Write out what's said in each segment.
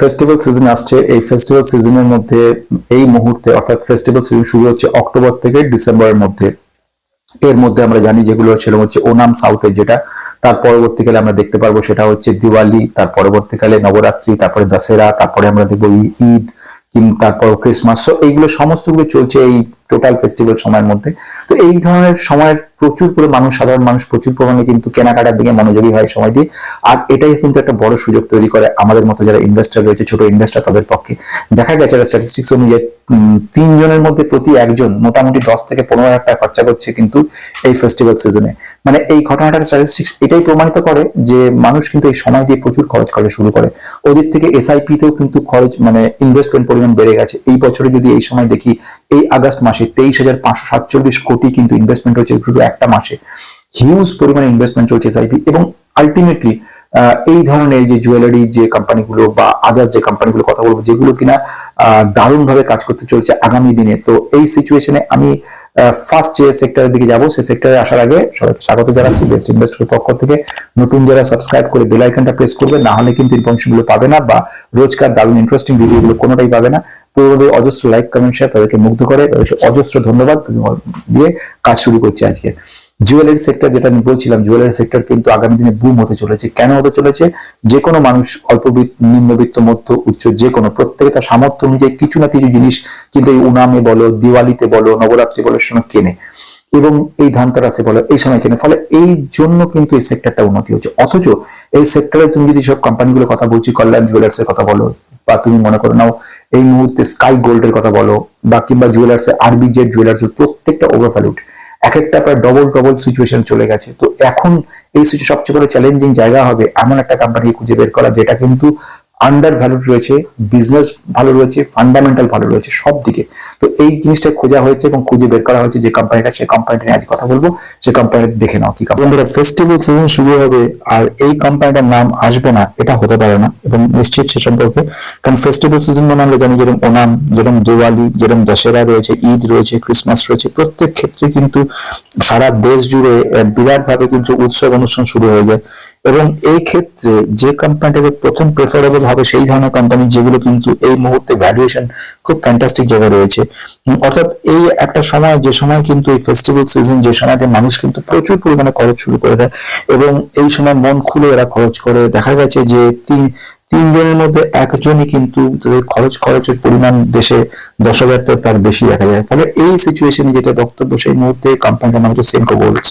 Festival season আসছে। এই festival সিজনের মধ্যে, এই মুহূর্তে, অর্থাৎ ফেস্টিভ্যাল সিজন শুরু হচ্ছে অক্টোবর থেকে ডিসেম্বরের মধ্যে। এর মধ্যে আমরা জানি যেগুলো সেরকম হচ্ছে ওনাম সাউথের যেটা। তার পরবর্তীকালে আমরা দেখতে পারব সেটা হচ্ছে দিওয়ালি, তার পরবর্তীকালে নবরাত্রি, তারপরে দশেরা, তারপরে আমরা দেখব ঈদ কিম, তারপর ক্রিসমাস সো এইগুলো সমস্তগুলো চলছে এই টোটাল ফেস্টিভ্যাল সময়ের মধ্যে। তো এই ধরনের সময়ের প্রচুর করে মানুষ, সাধারণ মানুষ প্রচুর পরিমাণে কিন্তু কেনাকাটার দিকে মনোযোগী হয় সময় দিয়ে। আর এটাই কিন্তু একটা বড় সুযোগ তৈরি করে আমাদের মতো যারা ইনভেস্টার রয়েছে, ছোট ইনভেস্টার তাদের পক্ষে। দেখা গেছে স্ট্যাটিস্টিক্স অনুযায়ী তিনজনের মধ্যে প্রতি একজন মোটামুটি দশ থেকে পনেরো হাজার টাকা খরচা করছে কিন্তু এই ফেস্টিভ্যাল সিজনে মানে এই ঘটনাটার স্ট্যাটিস্টিক্স এটাই প্রমাণিত করে যে মানুষ কিন্তু এই সময় দিয়ে প্রচুর খরচ করা শুরু করে। ওদিক থেকে এসআইপি তেও কিন্তু খরচ মানে ইনভেস্টমেন্ট পরিমাণ বেড়ে গেছে। এই বছরে যদি এই সময় দেখি, এই আগস্ট মাসে তেইশ হাজার পাঁচশো সাতচল্লিশ কোটি কিন্তু ইনভেস্টমেন্ট হয়েছে শুধু একটা মাসে। হিউজ পরিমাণে ইনভেস্টমেন্ট চলছে এসআইপি এবং আলটিমেটলি এই ধরনের যে জুয়েলারি যে কোম্পানিগুলো বা আদার্স যে কোম্পানিগুলো কথা বলব, যেগুলো কিনা দারুণভাবে কাজ করতে চলছে আগামী দিনে। তো এই সিচুয়েশনে আমি ফার্স্ট যে সেক্টরের দিকে যাব সেই সেক্টরে আসার আগে সবাইকে স্বাগত জানাচ্ছি বেস্ট ইনভেস্টরের পক্ষ থেকে। নতুন যারা সাবস্ক্রাইব করে বেল আইকনটা প্রেস করবে, না হলে কিন্তু ইনফরমেশনগুলো পাবে না বা রোজকার দারুণ ইন্টারেস্টিং ভিডিওগুলো কোনোটাই পাবে না। পূর্বদের অজস্র লাইক কমেন্ট শেয়ার তাদেরকে মুগ্ধ করে। তাদেরকে অজস্র ধন্যবাদ দিয়ে কাজ শুরু করছি আজকে। জুয়েলারি সেক্টর যেটা আমি বলছিলাম জুয়েলারি সেক্টর কিন্তু আগামী দিনে বুম হতে চলেছে। কেন হতে চলেছে? যে কোনো মানুষ অল্পবিত্ত নিম্নবিত্ত মধ্য, উচ্চ, যে কোনো প্রত্যেকে তার সামর্থ্য অনুযায়ী কিছু না কিছু জিনিস কিন্তু এই উনামে বলো, দিওয়ালিতে বলো, নবরাত্রি বলো সময় কেনে। এবং এই ধানতেরাসে বলো, এই সময় কেনে। ফলে এই জন্য কিন্তু এই সেক্টরটা উন্নতি হচ্ছে। অথচ এই সেক্টরে তুমি যদি সব কোম্পানিগুলোর কথা বলছি, কল্যাণ জুয়েলার্স কথা বলো বা তুমি মনে করে। নাও এই মুহূর্তে স্কাই গোল্ডের কথা বলো বা কিংবা jewellers R B Z jewellers প্রত্যেকটা ওভার ওভারভ্যালুড এক একটা প্রায় ডবল ডবল সিচুয়েশন চলে গেছে। তো এখন এই সবচেয়ে বড় চ্যালেঞ্জিং জায়গা হবে এমন একটা কোম্পানি খুঁজে বের করা, যেটা কিন্তু আন্ডার ভ্যালুড রয়েছে বিজনেস ভালো রয়েছে ফান্ডামেন্টাল ভালো রয়েছে, সব দিকে। তো এই জিনিসটা খোঁজা হয়েছে এবং খুঁজে বের করা হয়েছে যে কোম্পানিটা সেই কোম্পানিটা নিয়ে আজ কথা বলব। সেই কোম্পানিটা দেখে নাও কি বন্ধুরা ফেস্টিভ্যাল সিজন শুরু হবে আর এই কোম্পানিটার নাম আসবে না, এটা হতে পারে না এবং নিশ্চিত সে সম্পর্কে। কারণ ফেস্টিভ্যাল সিজন মানে আমরা জানি যেরকম ওনাম, যেরকম দিওয়ালি, যেরকম দশেরা রয়েছে, ঈদ রয়েছে ক্রিসমাস রয়েছে, প্রত্যেক ক্ষেত্রে কিন্তু সারা দেশ জুড়ে বিরাট ভাবে কিন্তু উৎসব অনুষ্ঠান শুরু হয়ে যায়। এবং এই ক্ষেত্রে যে কোম্পানিটাকে প্রথম প্রেফারেবল হবে সেই ধরনের কোম্পানি যেগুলো কিন্তু এই মুহূর্তে ভ্যালুয়েশন খুব ফ্যান্টাস্টিক জায়গায় রয়েছে। অর্থাৎ এই একটা সময়, যে সময় কিন্তু এই ফেস্টিভ্যাল সিজন যে সময়তে মানুষ কিন্তু প্রচুর পরিমাণে খরচ শুরু করে দেয় এবং এই সময় মন খুলে এরা খরচ করে। দেখা গেছে যে তিন তিনজনের মধ্যে একজনই কিন্তু তাদের খরচ, খরচের পরিমাণ দেশে দশ হাজার তার বেশি দেখা যায়। ফলে এই সিচুয়েশনে যেটা বক্তব্য সেই মুহূর্তে কোম্পানিটার নাম হচ্ছে সেনকো গোল্ডস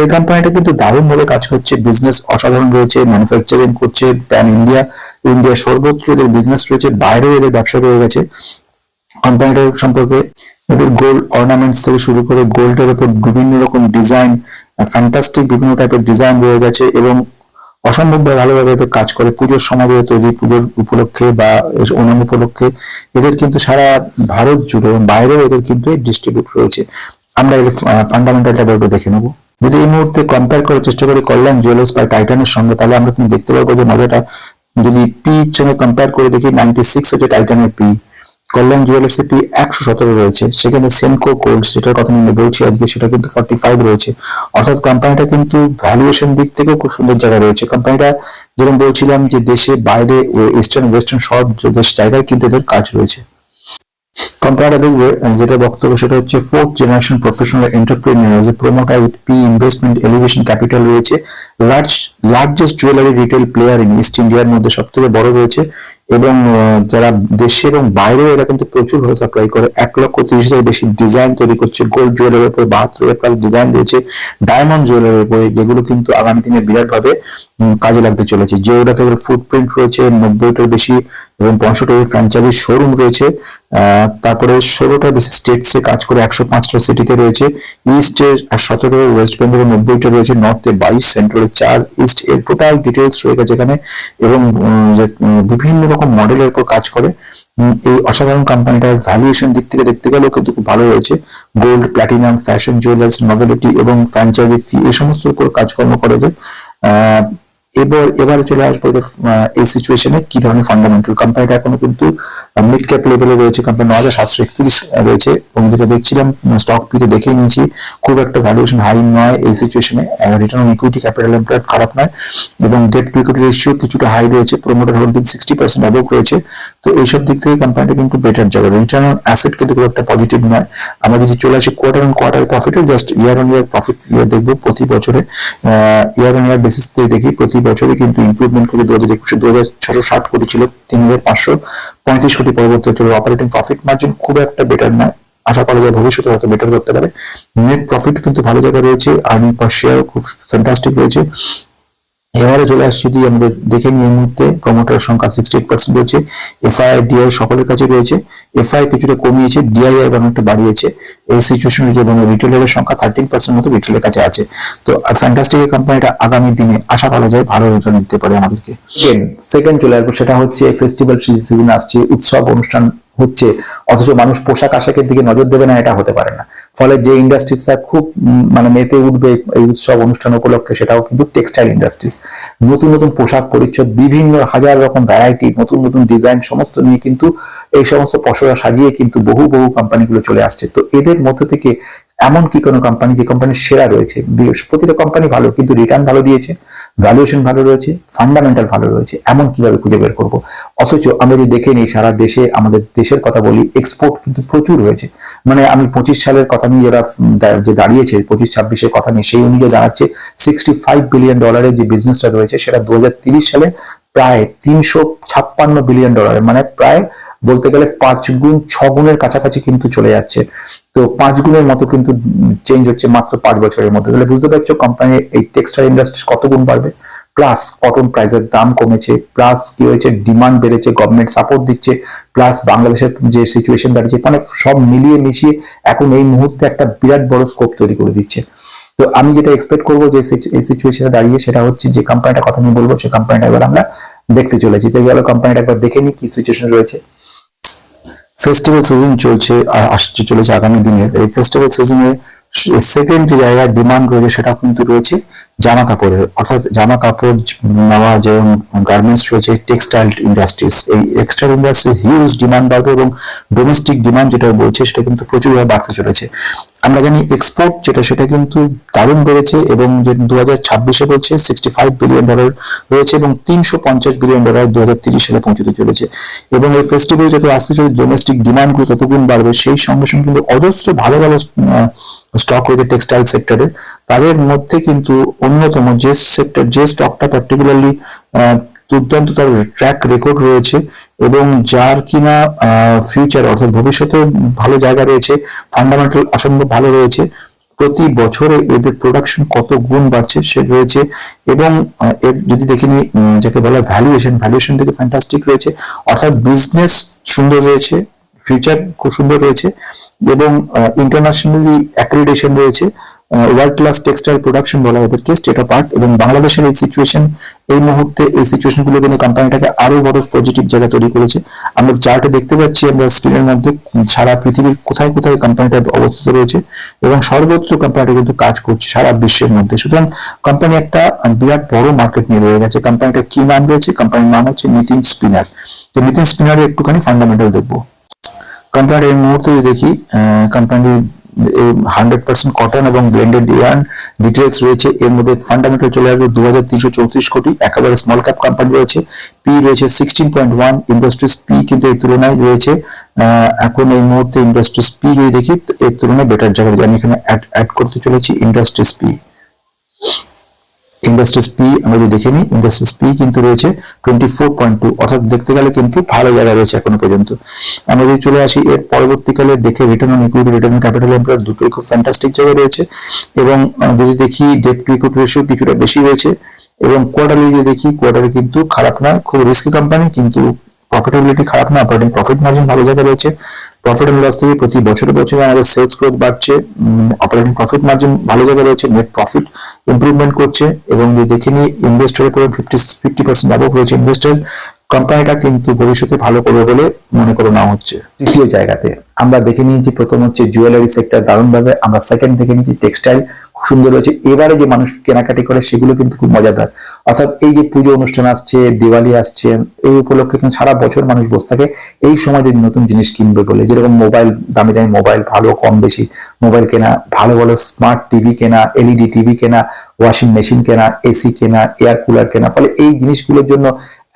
এই কোম্পানিটা কিন্তু দারুণ ভাবে কাজ করছে বিজনেস অসাধারণ রয়েছে ম্যানুফ্যাকচারিং করছে প্যান ইন্ডিয়া ইন্ডিয়া সর্বত্র এদের বিজনেস রয়েছে, বাইরেও এদের ব্যবসা রয়ে গেছে। কোম্পানিটার সম্পর্কে এদের গোল্ড অর্নামেন্টস থেকে শুরু করে গোল্ডের উপর বিভিন্ন রকম ডিজাইন ফ্যান্টাস্টিক বিভিন্ন টাইপের ডিজাইন রয়ে গেছে এবং অসম্ভব ভালোভাবে এদের কাজ করে। পুজোর সমাজে তৈরি, পুজোর উপলক্ষে বা ওনাম উপলক্ষে এদের কিন্তু সারা ভারত জুড়ে এবং বাইরেও এদের কিন্তু ডিস্ট্রিবিউট রয়েছে। আমরা এর ফান্ডামেন্টালটা একটু দেখে নেব। যদি এই মুহূর্তে কম্পেয়ার করার চেষ্টা করি কল্যাণ জুয়েলার্স বা টাইটানের সঙ্গে, তাহলে আমরা কিন্তু দেখতে পারব যে মজাটা যদি পি সঙ্গে কম্পেয়ার করে দেখি নাইনটি সিক্স হচ্ছে টাইটানের পি কল্যাণ জুয়েলার্স পি একশো সতেরো রয়েছে। সেখানে সেনকো কোল্ড যেটার কথা আমি বলছি, আজকে সেটা কিন্তু ফর্টি ফাইভ রয়েছে। অর্থাৎ কোম্পানিটা কিন্তু ভ্যালুয়েশন দিক থেকেও খুব সুন্দর জায়গায় রয়েছে। কোম্পানিটা যেরকম বলছিলাম যে দেশে বাইরে ইস্টার্ন ওয়েস্টার্ন সব দেশ জায়গায় কিন্তু এদের কাজ রয়েছে। কোম্পানিটা দেখবে যেটা বক্তব্য, সেটা হচ্ছে fourth generation professional entrepreneur as a promoter with P investment elevation capital রয়েছে। Large largest jewellery retail player in east ইন্ডিয়ার মধ্যে সব থেকে বড় রয়েছে। এবং যারা দেশে এবং বাইরেও এরা কিন্তু প্রচুর ভাবে সাপ্লাই করে। এক লক্ষ তিরিশ হাজার বেশি ডিজাইন তৈরি করছে। গোল্ড জুয়েলারির উপরে, বাহাত্তর প্লাস ডিজাইন রয়েছে। ডায়মন্ড জুয়েলারির উপরে, যেগুলো কিন্তু আগামী দিনে বিরাট ভাবে কাজে লাগতে চলেছে। জিওগ্রাফিক্যাল ফুটপ্রিন্ট রয়েছে নব্বইটার বেশি এবং পঁয়ষট্টি ফ্র্যাঞ্চাইজি শোরুম রয়েছে। তারপরে ষোলোটার বেশি স্টেটসে কাজ করে একশো পাঁচটা সিটিতে রয়েছে। ইস্টে সতেরো ওয়েস্ট বেঙ্গলের নব্বইটা রয়েছে। নর্থে বাইশ সেন্ট্রালে চার ইস্ট এর টোটাল ডিটেলস রয়ে গেছে এখানে এবং বিভিন্ন রকম মডেলের উপর কাজ করে। এই অসাধারণ কোম্পানিটার ভ্যালুয়েশন দিক থেকে দেখতে গেলেও কিন্তু খুব ভালো রয়েছে। Gold platinum fashion jewellers novelty এবং ফ্র্যাঞ্চাইজি ফি এই সমস্ত উপর কাজকর্ম করে যে এবার, এবারে চলে আসব এদের এই সিচুয়েশনে কি ধরনের ফান্ডামেন্টাল কোম্পানিটা এখনও কিন্তু মিড ক্যাপ লেভেলে রয়েছে কোম্পানি ন হাজার সাতশো একত্রিশ রয়েছে। এবং যেটা দেখছিলাম স্টক পিতে দেখে নিয়েছি, খুব একটা ভ্যালুয়েশন হাই নয় এই সিচুয়েশনে return on equity capital employed খারাপ নয়। এবং ডেট টু ইকুইটি রেশিও কিছুটা হাই রয়েছে promoter holding sixty percent above রয়েছে। তো এইসব দিক থেকে কোম্পানিটা কিন্তু বেটার যাবে রিটার্ন অন অ্যাসেট কিন্তু খুব একটা পজিটিভ নয়। আমরা যদি চলে আসি quarter on quarter প্রফিটে just year on year profit year দেখব প্রতি বছরে। ইয়ার অন ইয়ার বেসিস দেখি প্রতি বছরে কিন্তু ইম্প্রুভমেন্ট করে দু হাজার একুশে দু হাজার ছশো ষাট কোটি ছিল তিন হাজার পাঁচশো পঁয়ত্রিশ কোটি পরবর্তী হচ্ছে অপারেটিং প্রফিট মার্জিন খুব একটা বেটার নয় আশা করা যায় ভবিষ্যতে হয়তো বেটার করতে পারে। নেট প্রফিট কিন্তু ভালো জায়গায় রয়েছে আর্নিং পার শেয়ার খুব ফ্যান্টাস্টিক রয়েছে। এবারে চলে আসছি যদি আমাদের দেখে নিই এই মুহূর্তে প্রমোটার সংখ্যা সিক্সটি এইট পার্সেন্ট রয়েছে এফআই ডিআই সকলের কাছে রয়েছে। এফআই কিছুটা কমিয়েছে ডিআইআই অনেকটা বাড়িয়েছে। এই সিচুয়েশনে যে এবং রিটেলের সংখ্যা থার্টিন পার্সেন্ট মতো রিটেলের কাছে আছে। তো ফ্যান্টাস্টিক কোম্পানিটা আগামী দিনে আশা করা যায় ভালো রিটার্ন দিতে পারে আমাদেরকে। সেকেন্ড চলে আসব, সেটা হচ্ছে ফেস্টিভ্যাল সিজন আসছে, উৎসব অনুষ্ঠান হচ্ছে, অথচ মানুষ পোশাক আশাকের দিকে নজর দেবে না, এটা হতে পারে না। ফলে যে ইন্ডাস্ট্রিজটা খুব মানে মেতে উঠবে এই উৎসব অনুষ্ঠান উপলক্ষে, সেটাও কিন্তু টেক্সটাইল ইন্ডাস্ট্রিজ নতুন নতুন পোশাক পরিচ্ছদ, বিভিন্ন হাজার রকম ভ্যারাইটি নতুন নতুন ডিজাইন সমস্ত নিয়ে কিন্তু এই সমস্ত পসরা সাজিয়ে কিন্তু বহু বহু কোম্পানিগুলো চলে আসছে। তো এদের মধ্যে থেকে এমন কি কোনো কোম্পানি যে কোম্পানির সেরা রয়েছে? প্রতিটা কোম্পানি ভালো, কিন্তু রিটার্ন ভালো দিয়েছে। ভ্যালুয়েশন ভালো রয়েছে ফান্ডামেন্টাল ভালো রয়েছে, এমন কীভাবে খুঁজে বের করব? অথচ আমরা যদি দেখে নিই সারা দেশে, আমাদের দেশের কথা বলি এক্সপোর্ট কিন্তু প্রচুর হয়েছে। মানে আমি পঁচিশ সালের কথা নিয়ে যারা যে দাঁড়িয়েছে, পঁচিশ ছাব্বিশের কথা নিয়ে, সেই অনুযায়ী দাঁড়াচ্ছে সিক্সটি ফাইভ বিলিয়ন ডলারের যে বিজনেসটা রয়েছে, সেটা দু সালে প্রায় তিনশো ছাপ্পান্ন বিলিয়ন ডলারের মানে প্রায় বলতে গেলে পাঁচ গুণ, ছ গুণের কাছাকাছি কিন্তু চলে যাচ্ছে। তো পাঁচ গুণের মতো কিন্তু চেঞ্জ হচ্ছে মাত্র পাঁচ বছরের মধ্যে। তাহলে বুঝতে পারছ কোম্পানির এই টেক্সটাইল ইন্ডাস্ট্রি কত গুণ বাড়বে? প্লাস কটন প্রাইসের দাম কমেছে প্লাস কি হয়েছে? ডিমান্ড বেড়েছে গভর্নমেন্ট সাপোর্ট দিচ্ছে প্লাস বাংলাদেশের যে সিচুয়েশন দাঁড়িয়েছে মানে সব মিলিয়ে মিশিয়ে এখন এই মুহূর্তে একটা বিরাট বড় স্কোপ তৈরি করে দিচ্ছে। তো আমি যেটা এক্সপেক্ট করব যে এই সিচুয়েশনে দাঁড়িয়ে সেটা হচ্ছে যে কোম্পানিটা কথা আমি বলব সেই কোম্পানিটা এবার আমরা দেখতে চলেছি। যে গেল কোম্পানিটা একবার দেখে নিই কি সিচুয়েশন রয়েছে। ফেস্টিভ্যাল সিজন চলছে আসছে চলেছে আগামী দিনের। এই ফেস্টিভ্যাল সিজনে সেকেন্ড যে জায়গায় ডিমান্ড রয়েছে সেটা কিন্তু রয়েছে জামা কাপড়ের। অর্থাৎ জামা কাপড় নেওয়া যেমন গার্মেন্টস রয়েছে টেক্সটাইল ইন্ডাস্ট্রিজ এই টেক্সটাইল ইন্ডাস্ট্রিজ হিউজ ডিমান্ড বাড়বে এবং ডোমেস্টিক ডিমান্ড যেটা বলছে সেটা কিন্তু প্রচুরভাবে বাড়তে চলেছে। আমরা জানি এক্সপোর্ট যেটা, সেটা কিন্তু দারুণ বেড়েছে এবং যে দু হাজার ছাব্বিশে বলছে সিক্সটি ফাইভ বিলিয়ন ডলার রয়েছে এবং তিনশো পঞ্চাশ বিলিয়ন ডলার দু হাজার তিরিশ সালে পৌঁছতে চলেছে। এবং এই ফেস্টিভ্যাল যত আসতে চলেছে ডোমেস্টিক ডিমান্ডগুলো ততগুণ বাড়বে, সেই সঙ্গে সঙ্গে কিন্তু অজস্র ভালো ভালো স্টক রয়েছে টেক্সটাইল সেক্টরের তাদের মধ্যে কিন্তু অন্যতম যে সেক্টর যে স্টকটা পার্টিকুলারলি দুর্দান্ত তার ট্র্যাক রেকর্ড রয়েছে এবং যার কিনা ফিউচার অর্থাৎ ভবিষ্যতে ভালো জায়গা রয়েছে ফান্ডামেন্টাল অসম্ভব ভালো রয়েছে। প্রতি বছরে এদের প্রোডাকশন কত গুণ বাড়ছে সে রয়েছে এবং এর যদি দেখে উম, যাকে বলা ভ্যালুয়েশন ভ্যালুয়েশন থেকে ফ্যান্টাস্টিক রয়েছে। অর্থাৎ বিজনেস সুন্দর রয়েছে ফিউচার খুব সুন্দর রয়েছে এবং ইন্টারন্যাশনালি অ্যাক্রিডেশন রয়েছে। ওয়ার্ল্ড ক্লাস টেক্সটাইল প্রোডাকশন বলা এদেরকে স্টেট অফ আর্ট এবং বাংলাদেশের এই সিচুয়েশন এই মুহূর্তে এই সিচুয়েশনগুলো কিন্তু কোম্পানিটাকে আরও বড় পজিটিভ জায়গা তৈরি করেছে। আমরা চার্টে দেখতে পাচ্ছি, আমরা স্ক্রিনের মধ্যে সারা পৃথিবীর কোথায় কোথায় কোম্পানিটা অবস্থিত রয়েছে, এবং সর্বত্র কোম্পানিটা কিন্তু কাজ করছে সারা বিশ্বের মধ্যে। সুতরাং কোম্পানি একটা বিরাট বড় মার্কেট নিয়ে রয়ে গেছে। কোম্পানিটা কি নাম রয়েছে? কোম্পানির নাম হচ্ছে নিতিন স্পিনার তো নিতিন স্পিনারের একটুখানি ফান্ডামেন্টাল দেখব। কোম্পানির এই মুহূর্তে দেখি কোম্পানির হান্ড্রেড পার্সেন্ট কটন এবং ব্লেন্ডেড ইয়ার্ন ডিটেলস রয়েছে। এর মধ্যে ফান্ডামেন্টাল চলে আসবে দু হাজার তিনশো চৌত্রিশ কোটি। একেবারে স্মল ক্যাপ কোম্পানি রয়েছে। পি রয়েছে sixteen point one industries P কিন্তু এই তুলনায় রয়েছে। এখন এই মুহূর্তে ইন্ডাস্ট্রিজ পি যদি দেখি, এর তুলনায় বেটার জায়গা। আমি এখানে অ্যাড করতে চলেছি ইন্ডাস্ট্রিজ পি ইন্ডাস্ট্রিজ পি আমরা যদি দেখে নিই ইন্ডাস্ট্রিজ পি কিন্তু রয়েছে টোয়েন্টি ফোর পয়েন্ট টু অর্থাৎ দেখতে গেলে কিন্তু ভালো জায়গা রয়েছে এখনও পর্যন্ত। আমরা যদি চলে আসি, এর পরবর্তীকালে দেখে return on equity return capital employed দুটোই খুব ফ্যান্টাস্টিক জায়গা রয়েছে। এবং যদি দেখি ডেট টু ইকুইটি রেশিও কিছুটা বেশি রয়েছে, এবং কোয়ার্টারলি যদি দেখি কোয়ার্টারে কিন্তু খারাপ না খুব রিস্কি কোম্পানি কিন্তু প্রফিটেবিলিটি খারাপ না অপারেটিং প্রফিট মার্জিন ভালো জায়গায় রয়েছে। প্রফিট এন্ড লস থেকে প্রতি বছরে বছরে আমাদের সেলস গ্রোথ বাড়ছে অপারেটিং প্রফিট মার্জিন ভালো জায়গায় রয়েছে নেট প্রফিট ইমপ্রুভমেন্ট করছে এবং যদি দেখে নিই ইনভেস্টরের উপরে ফিফটি ফিফটি পার্সেন্ট অ্যাবভ রয়েছে। ইনভেস্টার কোম্পানিটা কিন্তু ভবিষ্যতে ভালো করবে বলে মনে করে নেওয়া হচ্ছে। তৃতীয় জায়গাতে আমরা দেখে নিয়েছি, প্রথম হচ্ছে জুয়েলারি সেক্টর দারুণভাবে। আমরা সেকেন্ড দেখে নিয়েছি টেক্সটাইল সুন্দর রয়েছে। এবারে যে মানুষ কেনাকাটি করে, সেগুলো কিন্তু খুব মজাদার। অর্থাৎ এই যে পুজো অনুষ্ঠান আসছে, দিওয়ালি আসছে, এই উপলক্ষে কিন্তু সারা বছর মানুষ বসে থাকে। এই সময় দিন নতুন জিনিস কিনবে বলে, যেরকম মোবাইল, দামি দামি মোবাইল, ভালো কম বেশি, মোবাইল কেনা, ভালো ভালো স্মার্ট টিভি কেনা এলইডি টিভি কেনা ওয়াশিং মেশিন কেনা এসি কেনা এয়ার কুলার কেনা, ফলে এই জিনিসগুলোর জন্য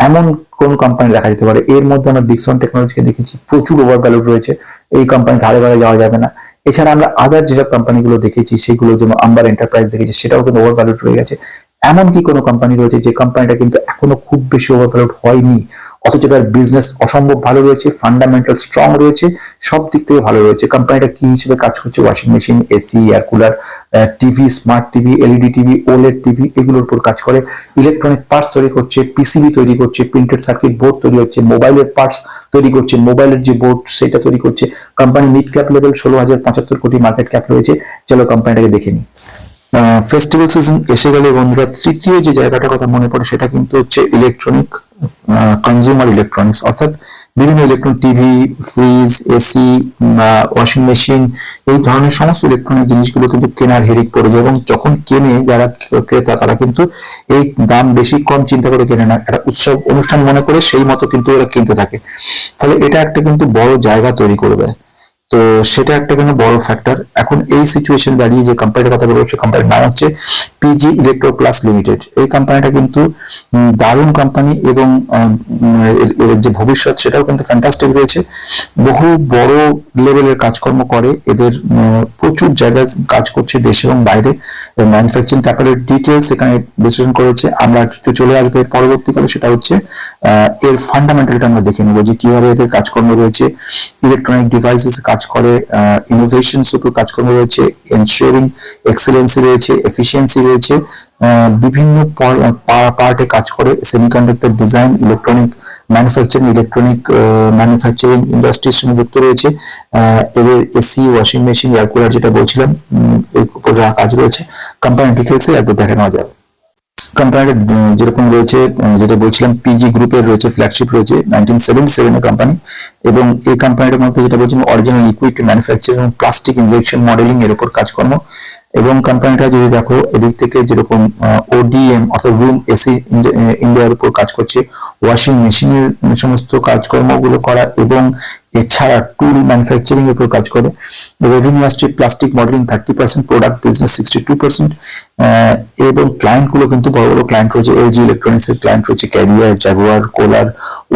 এমন কোন কোম্পানি দেখা যেতে পারে? এর মধ্যে আমরা ডিকসন টেকনোলজিকে দেখেছি। প্রচুর ওভার ভ্যালু রয়েছে। এই কোম্পানি ধারে ধারে যাওয়া যাবে না। এছাড়া আমরা আদার যেসব কোম্পানিগুলো দেখেছি, সেগুলো যেমন আম্বার এন্টারপ্রাইজ দেখেছি, সেটাও কিন্তু ওভারভ্যালুড হয়ে গেছে। এমন কি কোনো কোম্পানি রয়েছে যে কোম্পানিটা কিন্তু এখনও খুব বেশি ওভারভ্যালুড হয়নি? অথচ তার বিজনেস অসম্ভব ভালো রয়েছে ফান্ডামেন্টাল স্ট্রং রয়েছে, সব দিক থেকে ভালো রয়েছে। কোম্পানিটা কি হিসেবে কাজ করছে? Washing machine AC air cooler TV smart TV LED TV OLED TV, এগুলোর উপর কাজ করে। ইলেকট্রনিক পার্টস তৈরি করছে পিসিবি তৈরি করছে প্রিন্টেড সার্কিট বোর্ড তৈরি হচ্ছে মোবাইলের পার্টস তৈরি করছে মোবাইলের যে বোর্ড সেটা তৈরি করছে। কোম্পানি মিড ক্যাপ লেভেল ষোলো হাজার পঁচাত্তর কোটি মার্কেট ক্যাপ রয়েছে। চলো কোম্পানিটাকে দেখে নিই। ফেস্টিভ্যাল সিজন এসে গেলে বন্ধুরা, তৃতীয় যে জায়গাটার কথা মনে পড়ে সেটা কিন্তু হচ্ছে ইলেকট্রনিক কনজিউমার ইলেকট্রনিক্স অর্থাৎ বিভিন্ন electronic TV fridge AC washing machine এই ধরনের সমস্ত ইলেকট্রনিক জিনিসগুলো কিন্তু কেনার হেরিক পড়ে যায় এবং যখন কেনে যারা ক্রেতা, তারা কিন্তু এই দাম বেশি কম চিন্তা করে কেনে না। একটা উৎসব অনুষ্ঠান মনে করে সেই মতো কিন্তু ওরা কিনতে থাকে। ফলে এটা একটা কিন্তু বড় জায়গা তৈরি করে দেয়। তো সেটা একটা কিন্তু বড় ফ্যাক্টর এখন এই সিচুয়েশন দাঁড়িয়ে যে কোম্পানিটার কথা বলব সে কোম্পানির নাম হচ্ছে পিজি ইলেকট্রো প্লাস লিমিটেড এই কোম্পানিটা কিন্তু দারুণ কোম্পানি এবং যে ভবিষ্যৎ সেটাও কিন্তু ফ্যান্টাস্টিক রয়েছে। বহু বড় লেভেলের কাজকর্ম করে। এদের প্রচুর জায়গায় কাজ করছে দেশে এবং বাইরে। ম্যানুফ্যাকচারিং তারপরে ডিটেলস এখানে বিশ্লেষণ করেছে। আমরা একটু চলে আসব পরবর্তীকালে, সেটা হচ্ছে এর ফান্ডামেন্টালটা আমরা দেখে নেব যে কীভাবে এদের কাজকর্ম রয়েছে। ইলেকট্রনিক ডিভাইসেস কাজ করে ইনোভেশন উপর কাজকর্ম রয়েছে এনশিওরিং এক্সেলেন্সি রয়েছে এফিসিয়েন্সি রয়েছে বিভিন্ন পার্টে কাজ করে semiconductor design electronic manufacturing electronic manufacturing ইন্ডাস্ট্রির সঙ্গে যুক্ত রয়েছে। এদের AC washing machine air cooler যেটা বলছিলাম এর উপর কাজ রয়েছে। কোম্পানি ডিটেলসে একবার দেখে নেওয়া যাবে কোম্পানিটা যেরকম রয়েছে যেটা বলছিলাম পিজি গ্রুপের রয়েছে ফ্ল্যাগশিপ রয়েছে নাইনটিন সেভেন্টি সেভেনের কোম্পানি এবং এই কোম্পানিটার মধ্যে যেটা বলছিলাম অরিজিনাল লিকুইড ম্যানুফ্যাকচারিং এবং প্লাস্টিক ইনজেকশন মডেলিং এর উপর কাজকর্ম এবং কোম্পানিটা যদি দেখো, এদিক থেকে যেরকম ওডিএম অর্থাৎ রুম এসি ইন্ডিয়ার উপর কাজ করছে ওয়াশিং মেশিনের সমস্ত কাজকর্মগুলো করা এবং এছাড়া টুল ম্যানুফ্যাকচারিং এর উপর কাজ করে। রেভিনিউ আসছে plastic modeling thirty percent product business sixty two percent এবং ক্লায়েন্টগুলো কিন্তু বড় বড় ক্লায়েন্ট রয়েছে। এলজি ইলেকট্রনিক্স এর ক্লায়েন্ট রয়েছে carrier Jaguar Kohler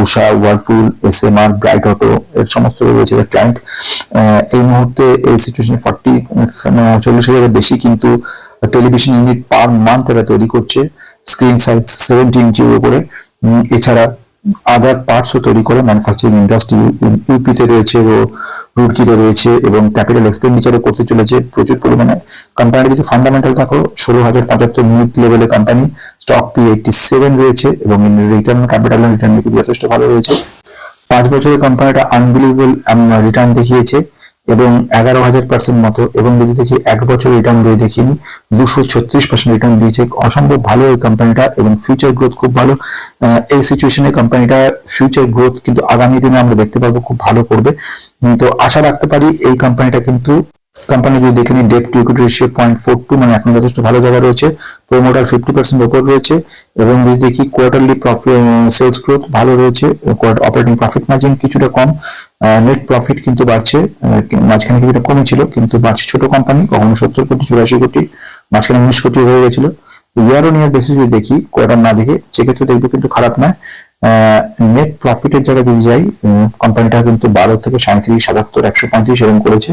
Usha Whirlpool S M R bright auto এর সমস্ত রয়েছে ক্লায়েন্ট এই মুহূর্তে এই সিচুয়েশন ফর্টি চল্লিশ হাজারের বেশি কিন্তু টেলিভিশন ইউনিট পার মান্থ এরা তৈরি করছে। স্ক্রিন সাইজ সেভেন্টি ইঞ্চির উপরে। এছাড়া আদার পার্টসও তৈরি করে ম্যানুফ্যাকচারিং ইন্ডাস্ট্রি ইউপিতে রয়েছে ও রুটকিতে রয়েছে এবং ক্যাপিটাল এক্সপেন্ডিচারও করতে চলেছে প্রচুর পরিমাণে। কোম্পানির যদি ফান্ডামেন্টাল থাকো, ষোলো হাজার পঁচাত্তর মিনিট লেভেলে company stock P eighty seven রয়েছে এবং রিটার্ন ক্যাপিটাল রিটার্ন যথেষ্ট ভালো রয়েছে। পাঁচ বছরের কোম্পানিটা আনবিলিভেবল রিটার্ন দেখিয়েছে। এবং এগারো হাজার পার্সেন্ট মতো, এবং যদি দেখি এক বছর রিটার্ন দিয়ে দেখিনি, দুশো ছত্রিশ পার্সেন্ট রিটার্ন দিয়েছে। অসম্ভব ভালো এই কোম্পানিটা এবং ফিউচার গ্রোথ খুব ভালো। এই সিচুয়েশনে কোম্পানিটা ফিউচার গ্রোথ কিন্তু আগামী দিনে আমরা দেখতে পারব খুব ভালো করবে। তো আশা রাখতে পারি এই কোম্পানিটা কিন্তু কোম্পানি যদি দেখে নিই debt to equity ratio point four two মানে এখন যথেষ্ট ভালো জায়গা রয়েছে প্রোমোটার ফিফটি পার্সেন্ট ওপর রয়েছে, এবং যদি দেখি কোয়ার্টারলি প্রফিট সেলস গ্রোথ ভালো রয়েছে অপারেটিং প্রফিট মার্জিন কিছুটা কম নেট প্রফিট কিন্তু বাড়ছে মাঝখানে কিছুটা কমেছিল, কিন্তু বাড়ছে ছোট কোম্পানি কখনো সত্তর কোটি, চুরাশি কোটি, মাঝখানে উনিশ কোটি হয়ে গেছিল। ইয়ার অন ইয়ার বেসিস দেখি কোয়ার্টার না দেখে, সেক্ষেত্রে দেখব কিন্তু খারাপ নয়। নেট প্রফিটের জায়গায় যদি যাই কোম্পানিটা কিন্তু বারো থেকে সাঁত্রিশ সাতাত্তর, একশো পঁয়ত্রিশ এরকম করেছে।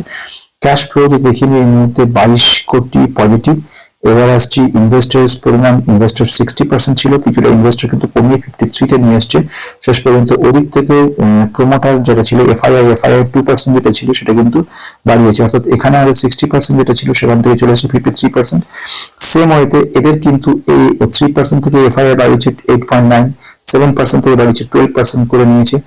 ক্যাশ ফ্লো যদি দেখি, এই মুহূর্তে বাইশ কোটি পজিটিভ এবার আসছি ইনভেস্টার্স পরিমাণ ইনভেস্টার সিক্সটি পার্সেন্ট ছিল, কিছুটা ইনভেস্টার কিন্তু কমিয়ে ফিফটি থ্রিতে নিয়ে আসছে। শেষ পর্যন্ত ওদিক থেকে প্রমোটার যেটা ছিল এফআইআই এফআইআই টু পার্সেন্ট যেটা ছিল, সেটা কিন্তু বাড়িয়েছে। অর্থাৎ এখানে আমাদের সিক্সটি পার্সেন্ট যেটা ছিল, সেখান থেকে চলে আসছে ফিফটি থ্রি পার্সেন্ট সেম ওয়েতে এদের কিন্তু এই থ্রি পার্সেন্ট থেকে এফআইআই বাড়িয়েছে eight point nine seven percent থেকে বাড়িয়েছে টুয়েলভ পার্সেন্ট করে নিয়েছে।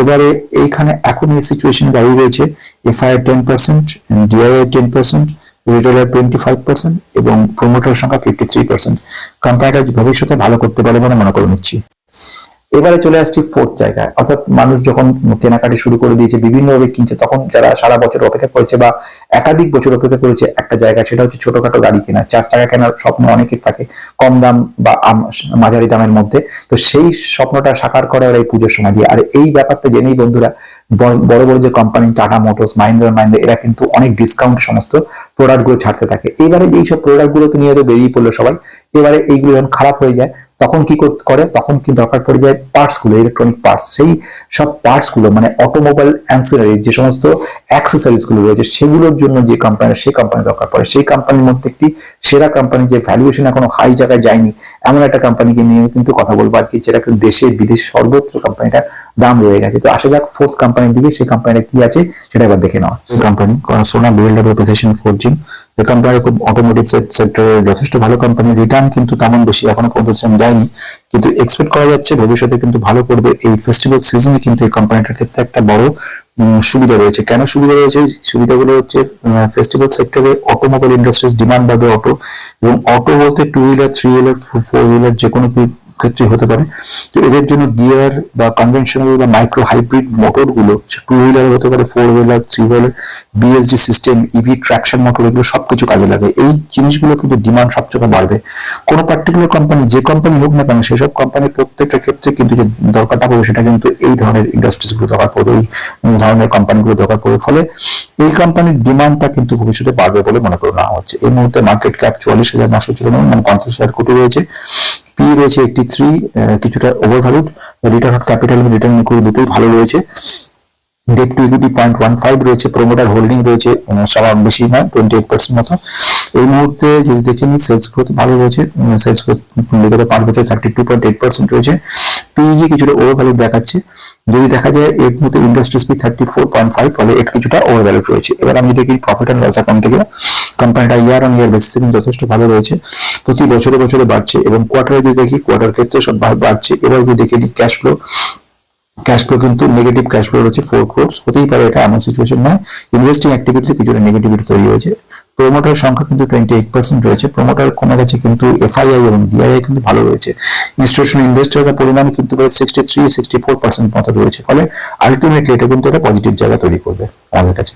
এবারে এইখানে এখন এই সিচুয়েশনে দাঁড়িয়ে রয়েছে FII ten percent DII ten percent retailer twenty five percent এবং প্রমোটার সংখ্যা ফিফটি থ্রি পার্সেন্ট কোম্পানিটা ভবিষ্যতে ভালো করতে পারে বলে মনে করে নিচ্ছি। এবারে চলে আসছি ফোর্থ জায়গায়। অর্থাৎ মানুষ যখন কেনাকাটি শুরু করে দিয়েছে, বিভিন্নভাবে কিনছে, তখন যারা সারা বছর অপেক্ষা করেছে বা একাধিক বছর অপেক্ষা করেছে, একটা জায়গা, সেটা হচ্ছে ছোটখাটো গাড়ি কেনা চার চাকা কেনার স্বপ্ন অনেকের থাকে, কম দাম বা মাঝারি দামের মধ্যে। তো সেই স্বপ্নটা সাকার করে ওরা এই পুজোর সময় দিয়ে। আর এই ব্যাপারটা জেনেই বন্ধুরা বড় বড় যে কোম্পানি টাটা মোটরস মাহিন্দ্রা মাহিন্দ্রা এরা কিন্তু অনেক ডিসকাউন্ট সমস্ত প্রোডাক্টগুলো ছাড়তে থাকে। এবারে যেই সব প্রোডাক্টগুলো নিয়ে বেরিয়ে পড়ল সবাই, এবারে এইগুলো যখন খারাপ হয়ে যায় তখন কি করে তখন কি দরকার পড়ে যায় পার্টসগুলো ইলেকট্রনিক পার্টস সেই সব পার্টসগুলো মানে অটোমোবাইল অ্যান্সিলারি যে সমস্ত অ্যাক্সেসরিজগুলো রয়েছে সেগুলোর জন্য যে কোম্পানি সেই কোম্পানি দরকার পড়ে। সেই কোম্পানির মধ্যে একটি সেরা কোম্পানি যে ভ্যালুয়েশন এখনও হাই জায়গায় যায়নি এমন একটা কোম্পানিকে নিয়ে কিন্তু কথা বলব আজকে যেটা কিন্তু দেশে বিদেশে সর্বত্র কোম্পানিটার দাম রয়ে গেছে। তো আসা যাক ফোর্থ কোম্পানির দিকে সেই কোম্পানিটা কি আছে সেটা এবার দেখে নেওয়া। Company Sona BLW precision forging এই কোম্পানি খুব অটোমোটিভ সেক্টরে যথেষ্ট ভালো কোম্পানি রিটার্ন কিন্তু তেমন বেশি এখনও পর্যন্ত দেয়নি। কিন্তু এক্সপেক্ট করা যাচ্ছে ভবিষ্যতে কিন্তু ভালো করবে। এই ফেস্টিভ্যাল সিজনে কিন্তু এই কোম্পানিটার ক্ষেত্রে একটা বড় সুবিধা রয়েছে। কেন সুবিধা রয়েছে? সুবিধাগুলো হচ্ছে ফেস্টিভ্যাল সেক্টরে অটোমোবাইল ইন্ডাস্ট্রিজ ডিমান্ড বাড়বে অটো এবং অটো বলতে two wheeler three wheeler four wheeler যে কোনো ক্ষেত্রে হতে পারে। তো এদের জন্য গিয়ার বা কনভেনশনাল বা মাইক্রো হাইব্রিড মোটরগুলো টু হুইলার হতে পারে four wheeler three wheeler BSD system EV traction motor এগুলো সবকিছু কাজে লাগে। এই জিনিসগুলো কিন্তু ডিমান্ড সবচেয়ে বাড়বে। কোনো পার্টিকুলার কোম্পানি যে কোম্পানি হোক না কেন, সেসব কোম্পানির প্রত্যেকটা ক্ষেত্রে কিন্তু যে দরকারটা পড়বে, সেটা কিন্তু এই ধরনের ইন্ডাস্ট্রিজগুলো দরকার পড়বে, এই ধরনের কোম্পানিগুলো দরকার পড়বে। ফলে এই কোম্পানির ডিমান্ডটা কিন্তু ভবিষ্যতে বাড়বে বলে মনে করে হচ্ছে। এই মুহূর্তে মার্কেট ক্যাপ চুয়াল্লিশ হাজার, নশো চুরানব্বই মানে পঞ্চাশ হাজার কোটি রয়েছে। পি রয়েছে এইটি থ্রি কিছুটা over valued return on capital এবং রিটার্ন ইকুইটি দুটোই ভালো রয়েছে। Debt to equity point one five রয়েছে প্রোমোটার হোল্ডিং রয়েছে সবার বেশি নয় টোয়েন্টি এইট পার্সেন্ট মতো। এই মুহূর্তে যদি দেখে নিই সেলস গ্রোথ ভালো রয়েছে সেলস গ্রোথ বিগত পাঁচ বছর thirty two point eight percent রয়েছে পিজি কিছুটা ওভার ভ্যালুড দেখাচ্ছে। যদি দেখা যায় এর মধ্যে industries P thirty four point five ফলে এর কিছুটা ওভার রয়েছে। এবার আমি দেখি প্রফিট অ্যান্ড লস অ্যাকাউন্ট থেকে কোম্পানিটা ইয়ার অন ইয়ার বেসিসে যথেষ্ট ভালো রয়েছে। প্রতি বছরে বছরে বাড়ছে এবং কোয়ার্টারে যদি দেখি কোয়ার্টার ক্ষেত্রে সব বাড়ছে। এবার যদি দেখে ক্যাশ ফ্লো ক্যাশ ফ্লো কিন্তু নেগেটিভ ক্যাশ ফ্লো রয়েছে ফোর ক্রোর্স হতেই পারে এটা এমন সিচুয়েশন নয়। ইনভেস্টিং অ্যাক্টিভিটিতে কিছুটা নেগেটিভিটি তৈরি হয়েছে। প্রোমোটার সংখ্যা কিন্তু টোয়েন্টি এইট পার্সেন্ট রয়েছে। প্রোমোটার কমে গেছে কিন্তু এফআইআই এবং ডিআইআই কিন্তু ভালো রয়েছে। ইনস্টিটিউশনাল ইনভেস্টরের পরিমাণ কিন্তু sixty three sixty four percent মতো রয়েছে। ফলে আলটিমেটলি এটা কিন্তু একটা পজিটিভ জায়গা তৈরি করবে আমাদের কাছে।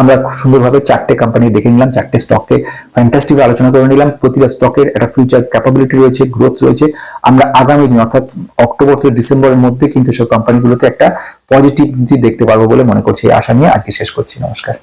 আমরা খুব সুন্দরভাবে চারটে কোম্পানি দেখে নিলাম, চারটে স্টককে ফ্যান্টাস্টিক আলোচনা করে নিলাম। প্রতিটা স্টকের একটা ফিউচার ক্যাপাবিলিটি রয়েছে গ্রোথ রয়েছে। আমরা আগামী দিন, অর্থাৎ অক্টোবর থেকে ডিসেম্বরের মধ্যে কিন্তু সব কোম্পানিগুলোতে একটা পজিটিভ দেখতে পারব বলে মনে করছি। এই আশা নিয়ে আজকে শেষ করছি। নমস্কার।